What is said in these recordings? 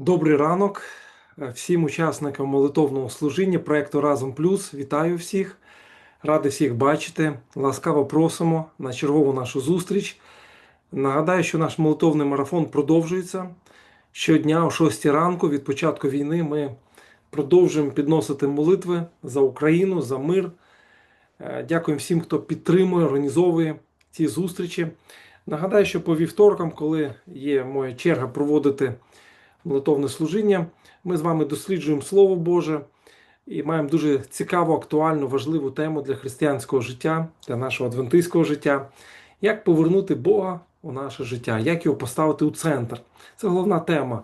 Добрий ранок е, всім учасникам молитовного служіння проекту Разом Плюс. Вітаю всіх, радий всіх бачити. Ласкаво просимо на чергову нашу зустріч. Нагадаю, що наш молитовний марафон продовжується. Щодня о 6 ранку від початку війни ми продовжуємо підносити молитви за Україну, за мир. Е, Дякуємо всім, хто підтримує, організовує ці зустрічі. Нагадаю, що по вівторкам, коли є моя черга проводити молитовне служіння. Ми з вами досліджуємо Слово Боже і маємо дуже цікаву, актуальну, важливу тему для християнського життя, для нашого адвентистського життя. Як повернути Бога у наше життя, як його поставити у центр. Це головна тема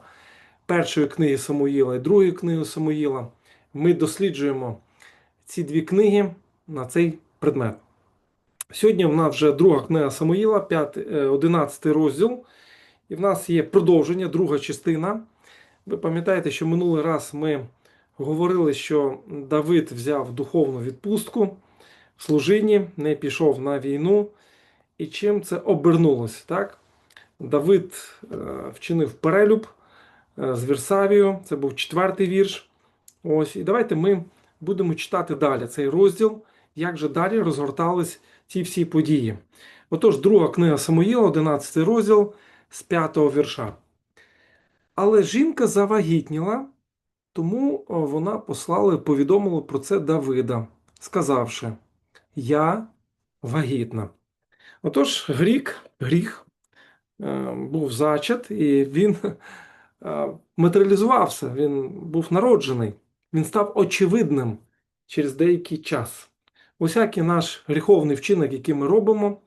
першої книги Самуїла і другої книги Самуїла. Ми досліджуємо ці дві книги на цей предмет. Сьогодні в нас вже друга книга Самуїла, 5, е, 11 розділ. І в нас є продовження, друга частина. Ви пам'ятаєте, що минулий раз ми говорили, що Давид взяв духовну відпустку в служінні, не пішов на війну. І чим це обернулося? Так? Давид е, вчинив перелюб е, з Вірсавією, це був четвертий вірш. Ось, І давайте ми будемо читати далі цей розділ, як же далі розгортались ці всі події. Отож, друга книга Самуїла, 11 розділ з 5 вірша. Але жінка завагітніла, тому вона послала повідомила про це Давида, сказавши: Я вагітна. Отож, грік, гріх е, був зачат, і він е, матеріалізувався, він був народжений, він став очевидним через деякий час. Усякий наш гріховний вчинок, який ми робимо,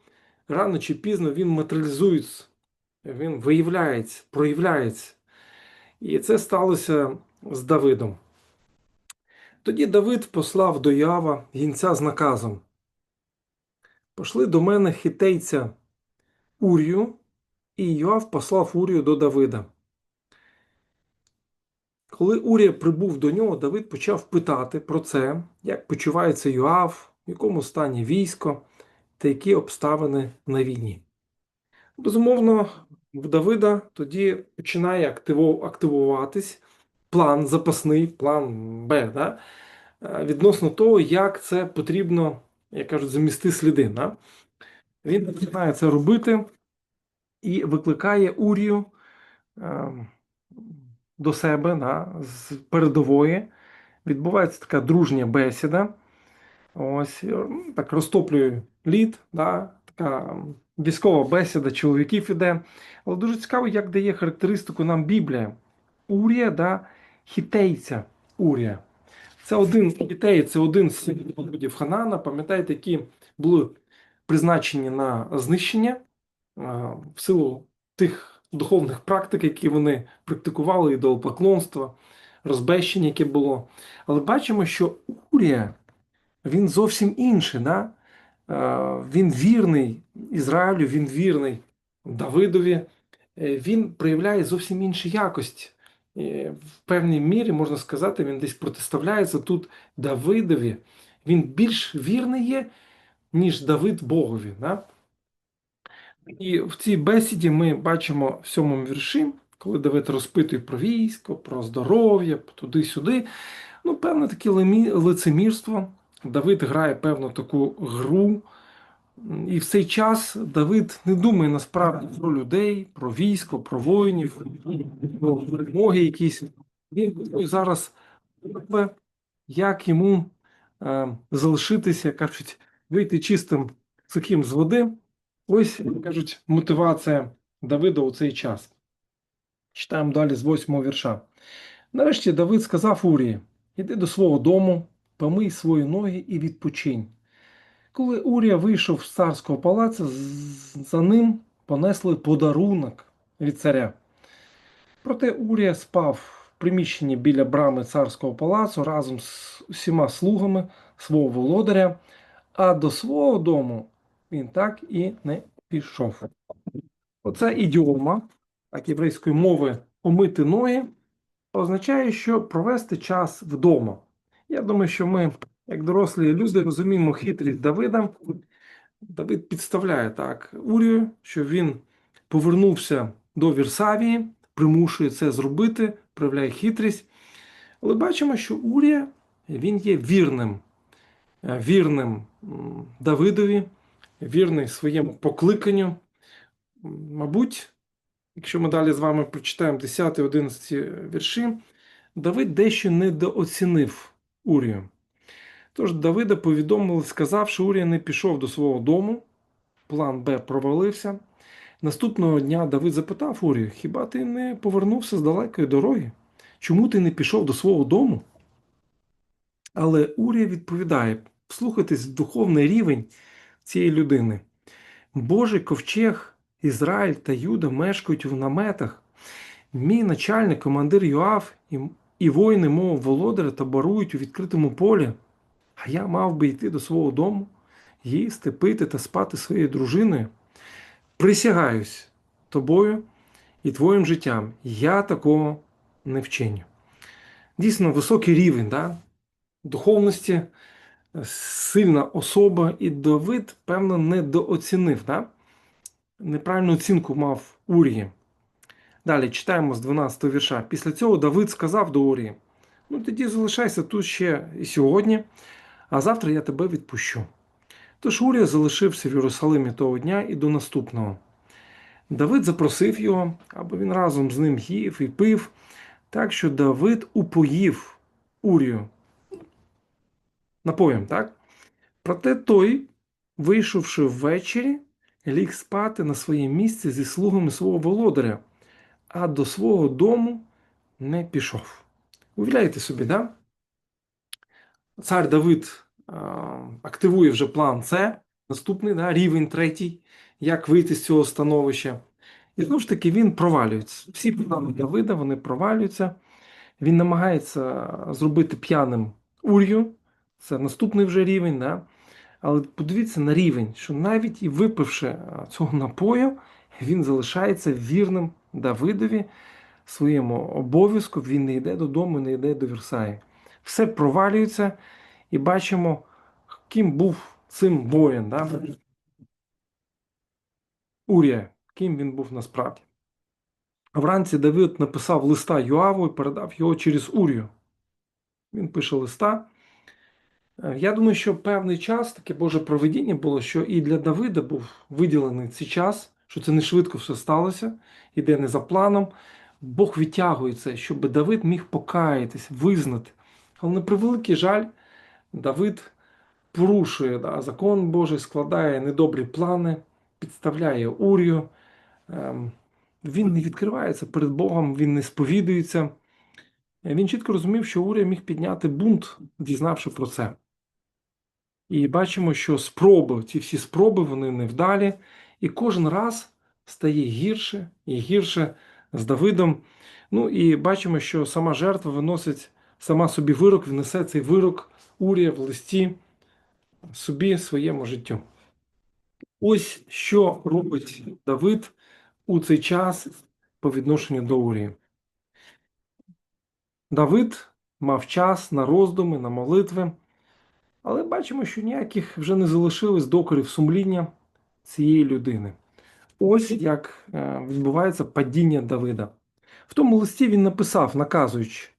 рано чи пізно він матеріалізується, він виявляється, проявляється. І це сталося з Давидом. Тоді Давид послав до Ява гінця з наказом: Пошли до мене хитейця Урію, і Йоав послав Урію до Давида. Коли Урія прибув до нього, Давид почав питати про це, як почувається Йоав, в якому стані військо та які обставини на війні. Безумовно, в Давида тоді починає активуватись план запасний, план Б, да? е, відносно того, як це потрібно, як кажуть, замісти сліди. Да? Він починає це робити і викликає Урію е, до себе да, з передової. Відбувається така дружня бесіда. Ось так розтоплює лід, да, така військова бесіда чоловіків іде. Але дуже цікаво, як дає характеристику нам Біблія. Урія, да, хітейця Урія. Це один хітей, це один з народів Ханана, пам'ятаєте, які були призначені на знищення в силу тих духовних практик, які вони практикували, ідолопоклонства, розбещення, яке було. Але бачимо, що Урія він зовсім інший. Да? Е, Він вірний Ізраїлю, він вірний Давидові, Е, він проявляє зовсім інші якості. Е, В певній мірі, можна сказати, він десь протиставляється тут Давидові. Він більш вірний є, ніж Давид Богові. Да? І в цій бесіді ми бачимо в сьомому вірші, коли Давид розпитує про військо, про здоров'я, туди-сюди. Ну, певне таке лицемірство. Давид грає певну таку гру. І в цей час Давид не думає насправді про людей, про військо, про воїнів, про перемоги якісь. Він зараз, як йому е, залишитися, кажуть, вийти чистим сухим з води. Ось, кажуть, мотивація Давида у цей час. Читаємо далі з восьмого вірша. Нарешті Давид сказав Урії: Іди до свого дому, помий свої ноги і відпочинь. Коли Урія вийшов з царського палацу, за ним понесли подарунок від царя. Проте Урія спав в приміщенні біля брами царського палацу разом з усіма слугами свого володаря, а до свого дому він так і не пішов. Оце ідіома так, єврейської мови помити ноги означає, що провести час вдома. Я думаю, що ми, як дорослі люди, розуміємо хитрість Давида. Давид підставляє так Урію, що він повернувся до Вірсавії, примушує це зробити, проявляє хитрість. Але бачимо, що Урія він є вірним, е, вірним Давидові, вірний своєму покликанню. Мабуть, якщо ми далі з вами прочитаємо 10-11 вірші, Давид дещо недооцінив Урію. Тож Давида повідомили, сказав, що Урія не пішов до свого дому, план Б провалився. Наступного дня Давид запитав Урію, хіба ти не повернувся з далекої дороги? Чому ти не пішов до свого дому? Але Урія відповідає: вслухайтесь в духовний рівень цієї людини. Божий ковчег, Ізраїль та Юда мешкають в наметах. Мій начальник, командир і, і воїни мого володаря таборують у відкритому полі. А я мав би йти до свого дому, їсти, пити та спати своєю дружиною. Присягаюсь тобою і твоїм життям. Я такого не вчиню. Дійсно, високий рівень да? духовності, сильна особа, і Давид, певно, недооцінив. Да? Неправильну оцінку мав Урії. Далі читаємо з 12 вірша. Після цього Давид сказав до Урії: Ну, тоді залишайся тут ще і сьогодні, а завтра я тебе відпущу. Тож Урія залишився в Єрусалимі того дня і до наступного. Давид запросив його, аби він разом з ним їв і пив, так що Давид упоїв Урію напоєм, так? Проте той, вийшовши ввечері, ліг спати на своє місце зі слугами свого володаря, а до свого дому не пішов. Уявляєте собі, да? Цар Давид а, активує вже план С, наступний да, рівень третій, як вийти з цього становища. І знову ж таки він провалюється. Всі плани Давида вони провалюються. Він намагається зробити п'яним Ур'ю, це наступний вже рівень. Да? Але подивіться на рівень, що навіть і випивши цього напою, він залишається вірним Давидові, своєму обов'язку, він не йде додому, не йде до Версаї. Все провалюється і бачимо, ким був цим воїн. Да? Урія, ким він був насправді. Вранці Давид написав листа Йоаву і передав його через Урію. Він пише листа. Я думаю, що певний час таке Боже проведіння було, що і для Давида був виділений цей час, що це не швидко все сталося, іде не за планом. Бог відтягує це, щоб Давид міг покаятись, визнати. Але на превеликий жаль, Давид порушує да, закон Божий, складає недобрі плани, підставляє Урію. Ем, він не відкривається перед Богом, він не сповідується. Він чітко розумів, що Урія міг підняти бунт, дізнавши про це. І бачимо, що спроби, ці всі спроби, вони невдалі, і кожен раз стає гірше і гірше з Давидом. Ну і бачимо, що сама жертва виносить сама собі вирок, внесе цей вирок Урія в листі собі своєму життю. Ось що робить Давид у цей час по відношенню до Урії. Давид мав час на роздуми, на молитви, але бачимо, що ніяких вже не залишилось докорів сумління цієї людини. Ось як е, відбувається падіння Давида. В тому листі він написав, наказуючи: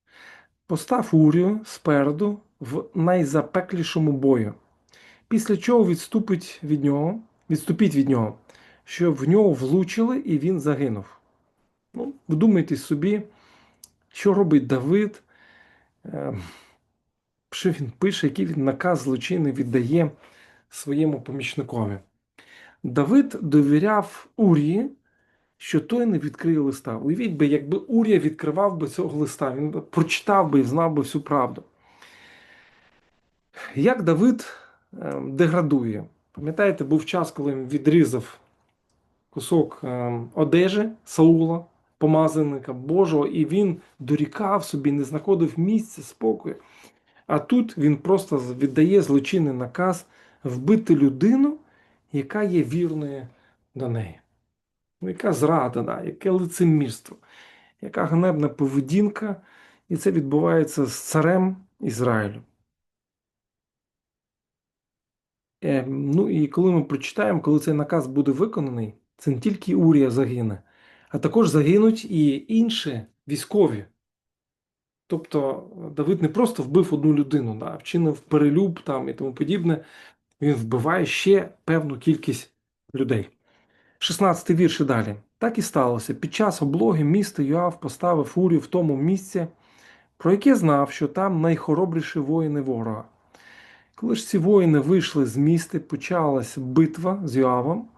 постав Урію спереду в найзапеклішому бою, після чого відступить від нього, відступіть від нього, щоб в нього влучили і він загинув. Ну, Вдумайтесь собі, що робить Давид, е, що він пише, який він наказ злочини віддає своєму помічникові. Давид довіряв Урії, що той не відкриє листа. Уявіть би, якби Урія відкривав би цього листа, він прочитав би і знав би всю правду. Як Давид е, деградує? Пам'ятаєте, був час, коли він відрізав кусок е, одежі Саула, помазаника Божого, і він дорікав собі, не знаходив місця, спокою. А тут він просто віддає злочинний наказ вбити людину, яка є вірною до неї. Ну, яка зрада, да, яке лицемірство, яка ганебна поведінка, і це відбувається з царем Ізраїлю. Е, ну і коли ми прочитаємо, коли цей наказ буде виконаний, це не тільки Урія загине, а також загинуть і інші військові, Тобто Давид не просто вбив одну людину, да, вчинив перелюб там і тому подібне. Він вбиває ще певну кількість людей. 16 вірш і далі. Так і сталося. Під час облоги міста Йоав поставив Урію в тому місці, про яке знав, що там найхоробріші воїни ворога. Коли ж ці воїни вийшли з міста, почалась битва з Йоавом,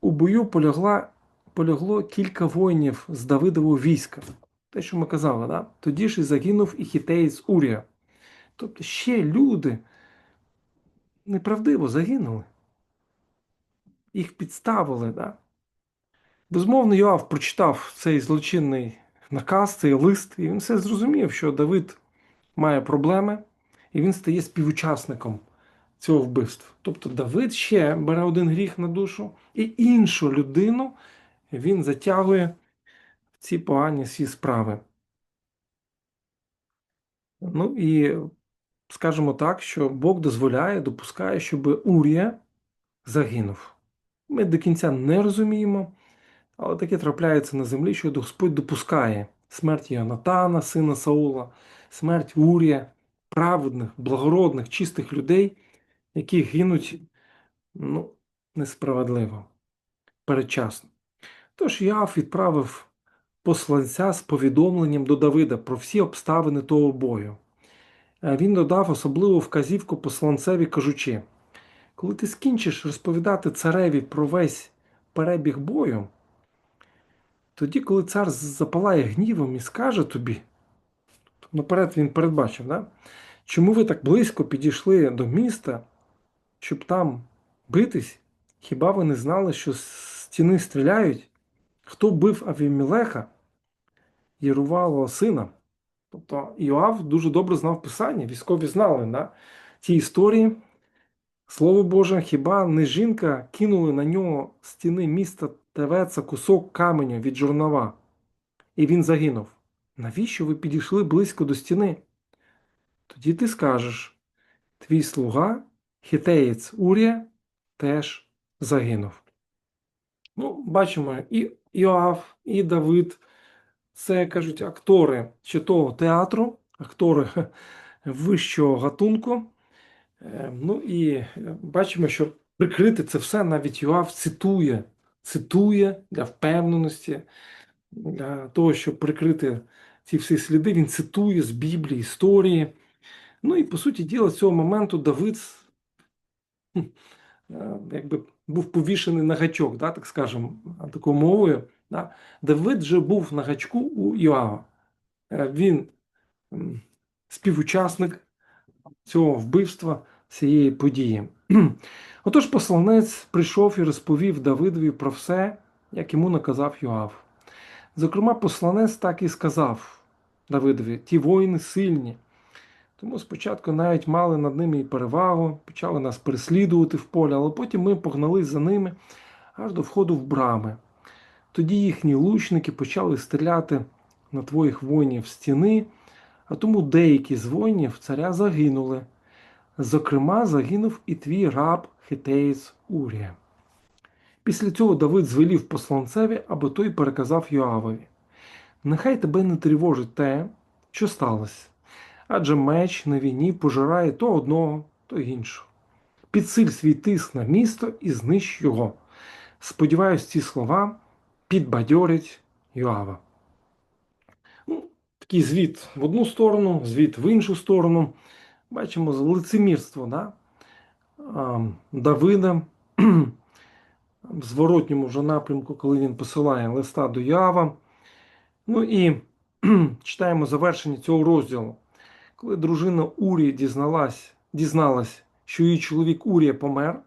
у бою полягла, полягло кілька воїнів з Давидового війська. Те, що ми казали, да? тоді ж і загинув і хітеєць Урія. Тобто ще люди неправдиво загинули. Їх підставили. Да? Безумовно, Йоав прочитав цей злочинний наказ, цей лист, і він все зрозумів, що Давид має проблеми, і він стає співучасником цього вбивства. Тобто Давид ще бере один гріх на душу, і іншу людину він затягує в ці погані всі справи. Ну і скажемо так, що Бог дозволяє, допускає, щоб Урія загинув. Ми до кінця не розуміємо, але таке трапляється на землі, що Господь допускає смерть Йонатана, сина Саула, смерть Урія, праведних, благородних, чистих людей, які гинуть ну, несправедливо, передчасно. Тож Яв відправив посланця з повідомленням до Давида про всі обставини того бою. Він додав особливу вказівку посланцеві, кажучи: коли ти скінчиш розповідати цареві про весь перебіг бою, тоді, коли цар запалає гнівом і скаже тобі, наперед він передбачив, да? чому ви так близько підійшли до міста, щоб там битись? Хіба ви не знали, що з стіни стріляють? Хто бив Авімілеха, Єрувалого сина? Тобто Іоав дуже добре знав Писання, військові знали да? ті історії. Слово Боже, хіба не жінка кинули на нього стіни міста Тевеца кусок каменю від журнова, і він загинув. Навіщо ви підійшли близько до стіни? Тоді ти скажеш: твій слуга, хітеєць Урія, теж загинув. Ну, бачимо, і Іоав, і Давид це кажуть актори чи того театру, актори вищого гатунку. Ну і бачимо, що прикрити це все навіть Йоав цитує, цитує для впевненості, для того, щоб прикрити ці всі сліди, він цитує з Біблії, історії. Ну і по суті діла, з цього моменту Давид якби був повішений на гачок, да, так скажемо, такою мовою. Да. Давид вже був на гачку у Йоава. Він співучасник цього вбивства цієї події. Отож, посланець прийшов і розповів Давидові про все, як йому наказав Йоав. Зокрема, посланець так і сказав Давидові: ті воїни сильні. Тому спочатку навіть мали над ними і перевагу, почали нас переслідувати в полі, але потім ми погнали за ними аж до входу в брами. Тоді їхні лучники почали стріляти на твоїх воїнів стіни, а тому деякі з воїнів царя загинули. Зокрема, загинув і твій раб хитеєць Урія. Після цього Давид звелів посланцеві, аби той переказав Йоавові. Нехай тебе не тривожить те, що сталося, адже меч на війні пожирає то одного, то іншого. Підсиль свій тиск на місто і знищ його. Сподіваюсь, ці слова підбадьорять Йоава. Ну, Такий звіт в одну сторону, звіт в іншу сторону. Бачимо лицемірство да? Давида в зворотньому вже напрямку, коли він посилає листа до Ява. Ну і читаємо завершення цього розділу. Коли дружина Урії дізналась, дізналась, що її чоловік Урія помер,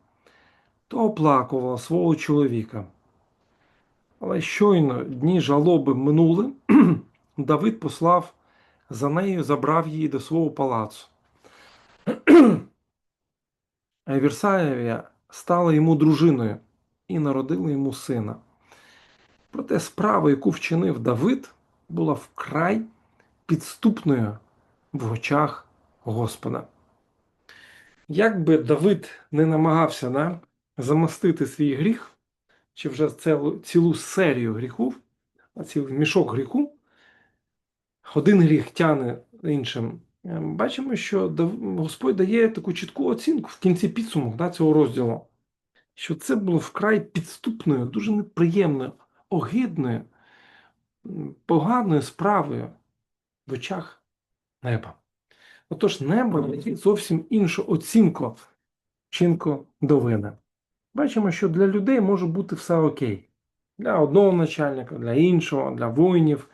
то оплакувала свого чоловіка. Але щойно дні жалоби минули, Давид послав за нею, забрав її до свого палацу. Вірсаєвія стала йому дружиною і народила йому сина. Проте справа, яку вчинив Давид, була вкрай підступною в очах Господа. Як би Давид не намагався да, замостити свій гріх, чи вже цілу, цілу серію гріхів, цілий мішок гріху, один гріх тяне іншим. Е, Бачимо, що Господь дає таку чітку оцінку в кінці підсумок да, цього розділу, що це було вкрай підступною, дуже неприємною, огидною, поганою справою в очах неба. Отож, небо дає зовсім іншу оцінку вчинку довини. Бачимо, що для людей може бути все окей. Для одного начальника, для іншого, для воїнів.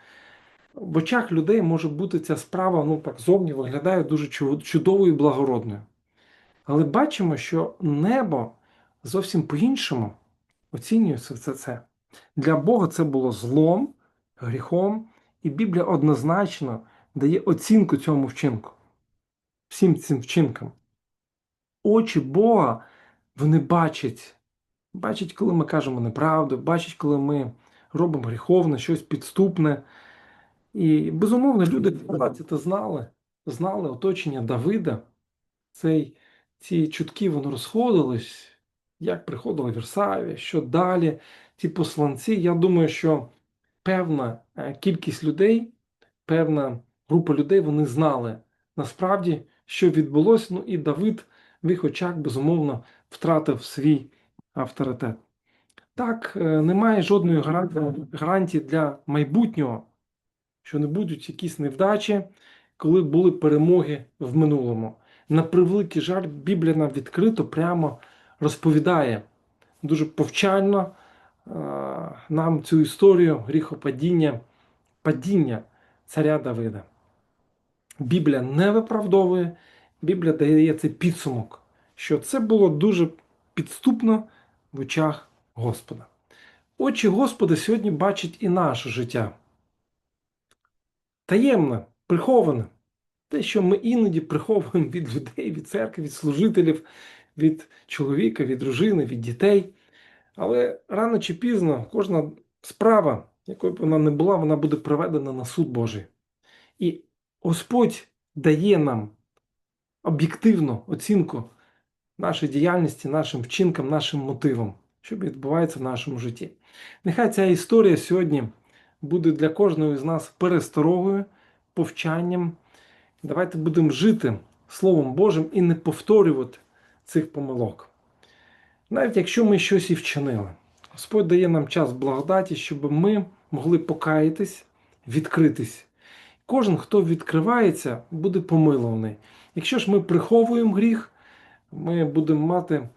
В очах людей може бути ця справа, ну так зовні виглядає дуже чудовою і благородною. Але бачимо, що небо зовсім по-іншому оцінює все це. Для Бога це було злом, гріхом, і Біблія однозначно дає оцінку цьому вчинку, всім цим вчинкам. Очі Бога вони бачать, бачать, коли ми кажемо неправду, бачать, коли ми робимо гріховне, щось підступне. І безумовно, люди це знали, знали оточення Давида. Цей, ці чутки вони розходились, як приходили Версаві, що далі. Ці посланці. Я думаю, що певна е, кількість людей, певна група людей вони знали насправді, що відбулося. Ну і Давид в їх очах, безумовно, втратив свій авторитет. Так, е, немає жодної гарантії- гарантії для майбутнього що не будуть якісь невдачі, коли були перемоги в минулому. На превеликий жаль, Біблія нам відкрито прямо розповідає дуже повчально е, нам цю історію гріхопадіння, падіння царя Давида. Біблія не виправдовує, Біблія дає цей підсумок, що це було дуже підступно в очах Господа. Очі Господа сьогодні бачать і наше життя таємне, приховане. Те, що ми іноді приховуємо від людей, від церкви, від служителів, від чоловіка, від дружини, від дітей. Але рано чи пізно кожна справа, якою б вона не була, вона буде приведена на суд Божий. І Господь дає нам об'єктивну оцінку нашої діяльності, нашим вчинкам, нашим мотивам, що відбувається в нашому житті. Нехай ця історія сьогодні буде для кожного з нас пересторогою, повчанням. Давайте будемо жити Словом Божим і не повторювати цих помилок. Навіть якщо ми щось і вчинили, Господь дає нам час благодаті, щоб ми могли покаятись, відкритись. Кожен, хто відкривається, буде помилований. Якщо ж ми приховуємо гріх, ми будемо мати е,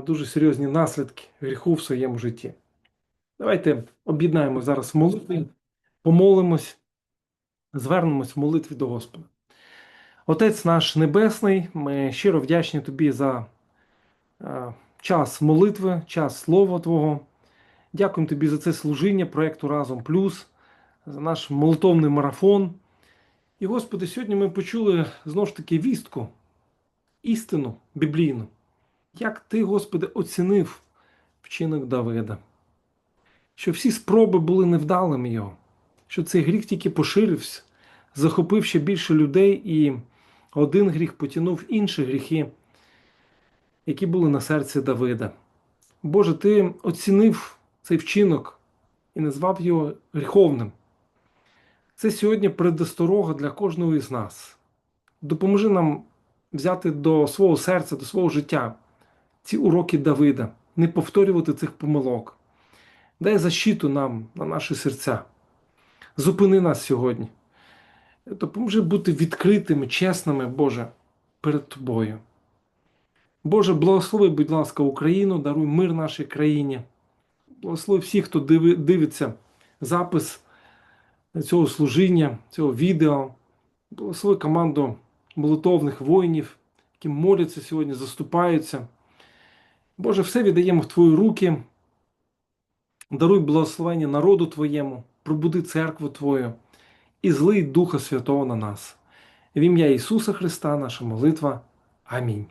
дуже серйозні наслідки гріху в своєму житті. Давайте об'єднаємо зараз в молитві, помолимось, звернемось в молитві до Господа. Отець наш Небесний, ми щиро вдячні Тобі за е, час молитви, час Слова Твого. Дякуємо Тобі за це служіння проєкту Разом Плюс, за наш молитовний марафон. І, Господи, сьогодні ми почули знову ж таки вістку, істину біблійну. Як Ти, Господи, оцінив вчинок Давида що всі спроби були невдалими його, що цей гріх тільки поширився, захопив ще більше людей, і один гріх потягнув інші гріхи, які були на серці Давида. Боже, ти оцінив цей вчинок і назвав його гріховним. Це сьогодні предосторога для кожного із нас. Допоможи нам взяти до свого серця, до свого життя ці уроки Давида, не повторювати цих помилок. Дай защиту нам на наші серця. Зупини нас сьогодні. Допоможи бути відкритими, чесними, Боже, перед Тобою. Боже, благослови, будь ласка, Україну, даруй мир нашій країні. Благослови всіх, хто дивиться запис цього служіння, цього відео. Благослови команду молитовних воїнів, які моляться сьогодні, заступаються. Боже, все віддаємо в Твої руки. Даруй благословення народу Твоєму, пробуди церкву Твою і злий Духа Святого на нас. В ім'я Ісуса Христа, наша молитва. Амінь.